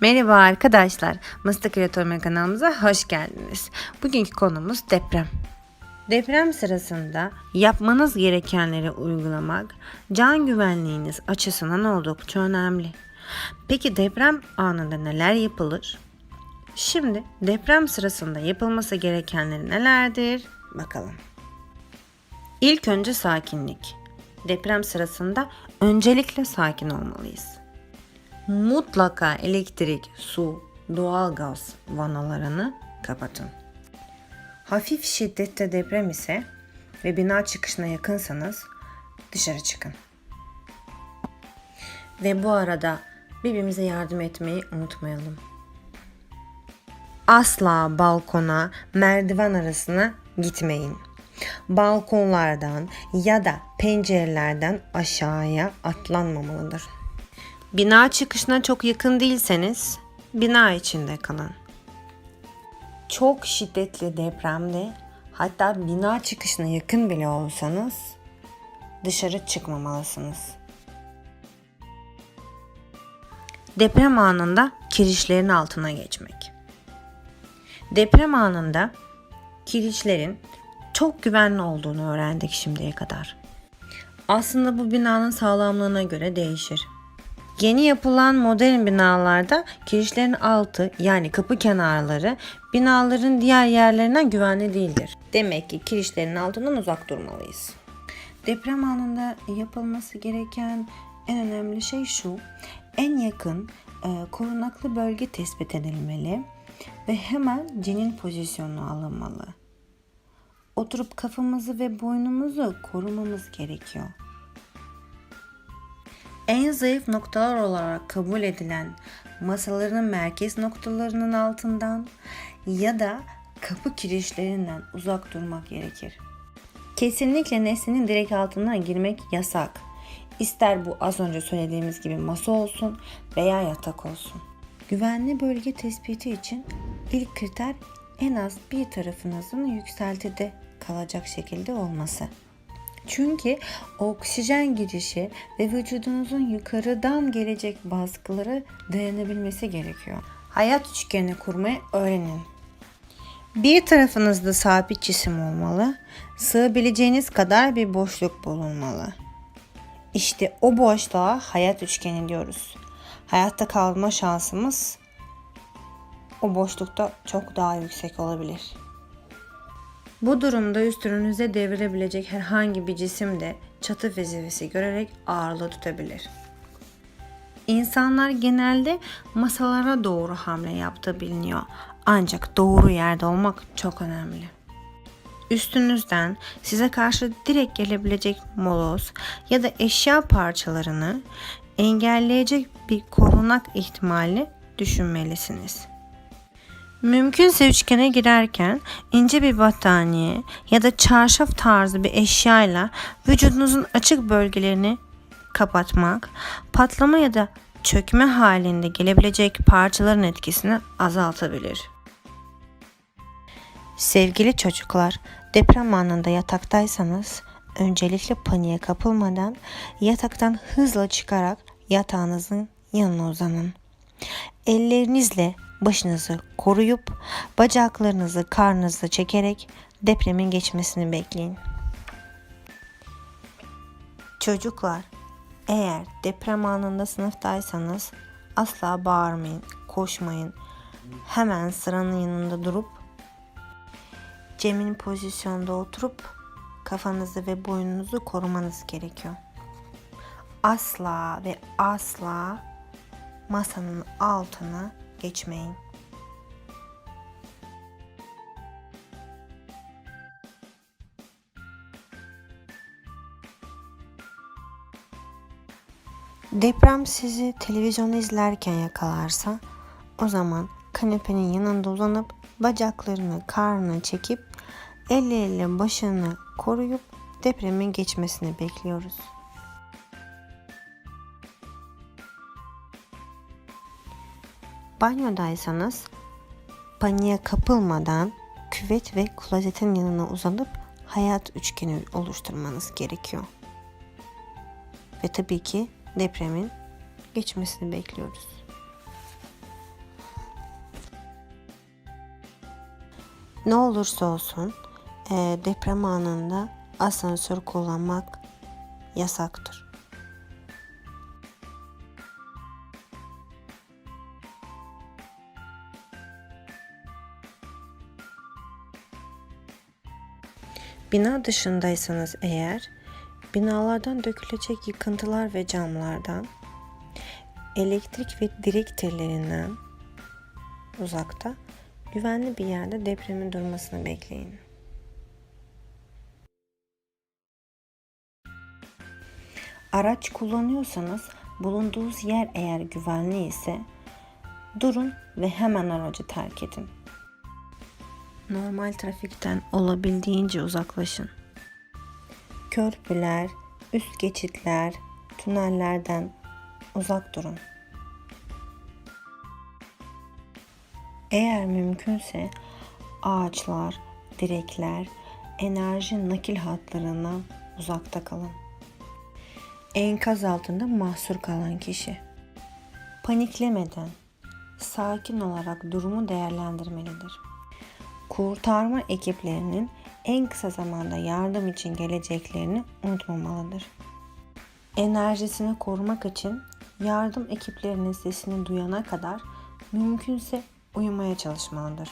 Merhaba arkadaşlar. Mıstık Kreatörme kanalımıza hoş geldiniz. Bugünkü konumuz deprem. Deprem sırasında yapmanız gerekenleri uygulamak can güvenliğiniz açısından oldukça önemli. Peki deprem anında neler yapılır? Şimdi deprem sırasında yapılması gerekenleri nelerdir? Bakalım. İlk önce sakinlik. Deprem sırasında öncelikle sakin olmalıyız. Mutlaka elektrik, su, doğalgaz vanalarını kapatın. Hafif şiddette deprem ise ve bina çıkışına yakınsanız dışarı çıkın. Ve bu arada birbirimize yardım etmeyi unutmayalım. Asla balkona, merdiven arasına gitmeyin. Balkonlardan ya da pencerelerden aşağıya atlanmamalıdır. Bina çıkışına çok yakın değilseniz bina içinde kalın. Çok şiddetli depremde hatta bina çıkışına yakın bile olsanız dışarı çıkmamalısınız. Deprem anında kirişlerin altına geçmek. Deprem anında kirişlerin çok güvenli olduğunu öğrendik şimdiye kadar. Aslında bu binanın sağlamlığına göre değişir. Yeni yapılan modern binalarda kirişlerin altı yani kapı kenarları binaların diğer yerlerinden güvenli değildir. Demek ki kirişlerin altından uzak durmalıyız. Deprem anında yapılması gereken en önemli şey şu. En yakın e, korunaklı bölge tespit edilmeli ve hemen cenin pozisyonu alınmalı. Oturup kafamızı ve boynumuzu korumamız gerekiyor en zayıf noktalar olarak kabul edilen masaların merkez noktalarının altından ya da kapı kirişlerinden uzak durmak gerekir. Kesinlikle nesnenin direkt altından girmek yasak. İster bu az önce söylediğimiz gibi masa olsun veya yatak olsun. Güvenli bölge tespiti için ilk kriter en az bir tarafınızın yükseltide kalacak şekilde olması. Çünkü oksijen girişi ve vücudunuzun yukarıdan gelecek baskılara dayanabilmesi gerekiyor. Hayat üçgeni kurmayı öğrenin. Bir tarafınızda sabit cisim olmalı, sığabileceğiniz kadar bir boşluk bulunmalı. İşte o boşluğa hayat üçgeni diyoruz. Hayatta kalma şansımız o boşlukta çok daha yüksek olabilir. Bu durumda üstünüze devirebilecek herhangi bir cisim de çatı vezifesi görerek ağırlığı tutabilir. İnsanlar genelde masalara doğru hamle yaptığı biliniyor. Ancak doğru yerde olmak çok önemli. Üstünüzden size karşı direkt gelebilecek moloz ya da eşya parçalarını engelleyecek bir korunak ihtimali düşünmelisiniz. Mümkünse üçgene girerken ince bir battaniye ya da çarşaf tarzı bir eşyayla vücudunuzun açık bölgelerini kapatmak, patlama ya da çökme halinde gelebilecek parçaların etkisini azaltabilir. Sevgili çocuklar, deprem anında yataktaysanız öncelikle paniğe kapılmadan yataktan hızla çıkarak yatağınızın yanına uzanın. Ellerinizle başınızı koruyup bacaklarınızı karnınızı çekerek depremin geçmesini bekleyin. Çocuklar, eğer deprem anında sınıftaysanız asla bağırmayın, koşmayın. Hemen sıranın yanında durup Cem'in pozisyonda oturup kafanızı ve boynunuzu korumanız gerekiyor. Asla ve asla masanın altına geçmeyin. Deprem sizi televizyonu izlerken yakalarsa o zaman kanepenin yanında uzanıp bacaklarını karnına çekip elleriyle başını koruyup depremin geçmesini bekliyoruz. Banyodaysanız paniğe kapılmadan küvet ve klozetin yanına uzanıp hayat üçgeni oluşturmanız gerekiyor. Ve tabii ki depremin geçmesini bekliyoruz. Ne olursa olsun deprem anında asansör kullanmak yasaktır. Bina dışındaysanız eğer binalardan dökülecek yıkıntılar ve camlardan elektrik ve direk tellerinden uzakta güvenli bir yerde depremin durmasını bekleyin. Araç kullanıyorsanız bulunduğunuz yer eğer güvenli ise durun ve hemen aracı terk edin. Normal trafikten olabildiğince uzaklaşın. Körpüler, üst geçitler, tünellerden uzak durun. Eğer mümkünse ağaçlar, direkler, enerji nakil hatlarından uzakta kalın. Enkaz altında mahsur kalan kişi paniklemeden sakin olarak durumu değerlendirmelidir. Kurtarma ekiplerinin en kısa zamanda yardım için geleceklerini unutmamalıdır. Enerjisini korumak için yardım ekiplerinin sesini duyana kadar mümkünse uyumaya çalışmalıdır.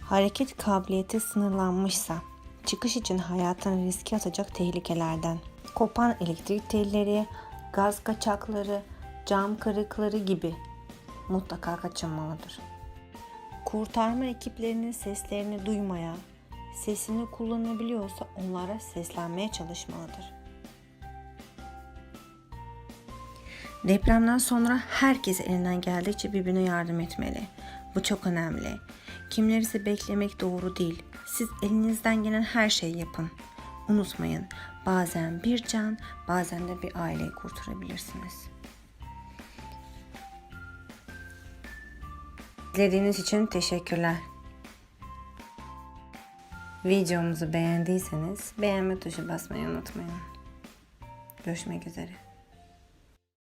Hareket kabiliyeti sınırlanmışsa çıkış için hayatını riske atacak tehlikelerden, kopan elektrik telleri, gaz kaçakları, cam kırıkları gibi mutlaka kaçınmalıdır. Kurtarma ekiplerinin seslerini duymaya, sesini kullanabiliyorsa onlara seslenmeye çalışmalıdır. Depremden sonra herkes elinden geldikçe birbirine yardım etmeli. Bu çok önemli. Kimleri ise beklemek doğru değil. Siz elinizden gelen her şeyi yapın. Unutmayın, bazen bir can, bazen de bir aileyi kurtarabilirsiniz. İzlediğiniz için teşekkürler. Videomuzu beğendiyseniz beğenme tuşu basmayı unutmayın. Görüşmek üzere.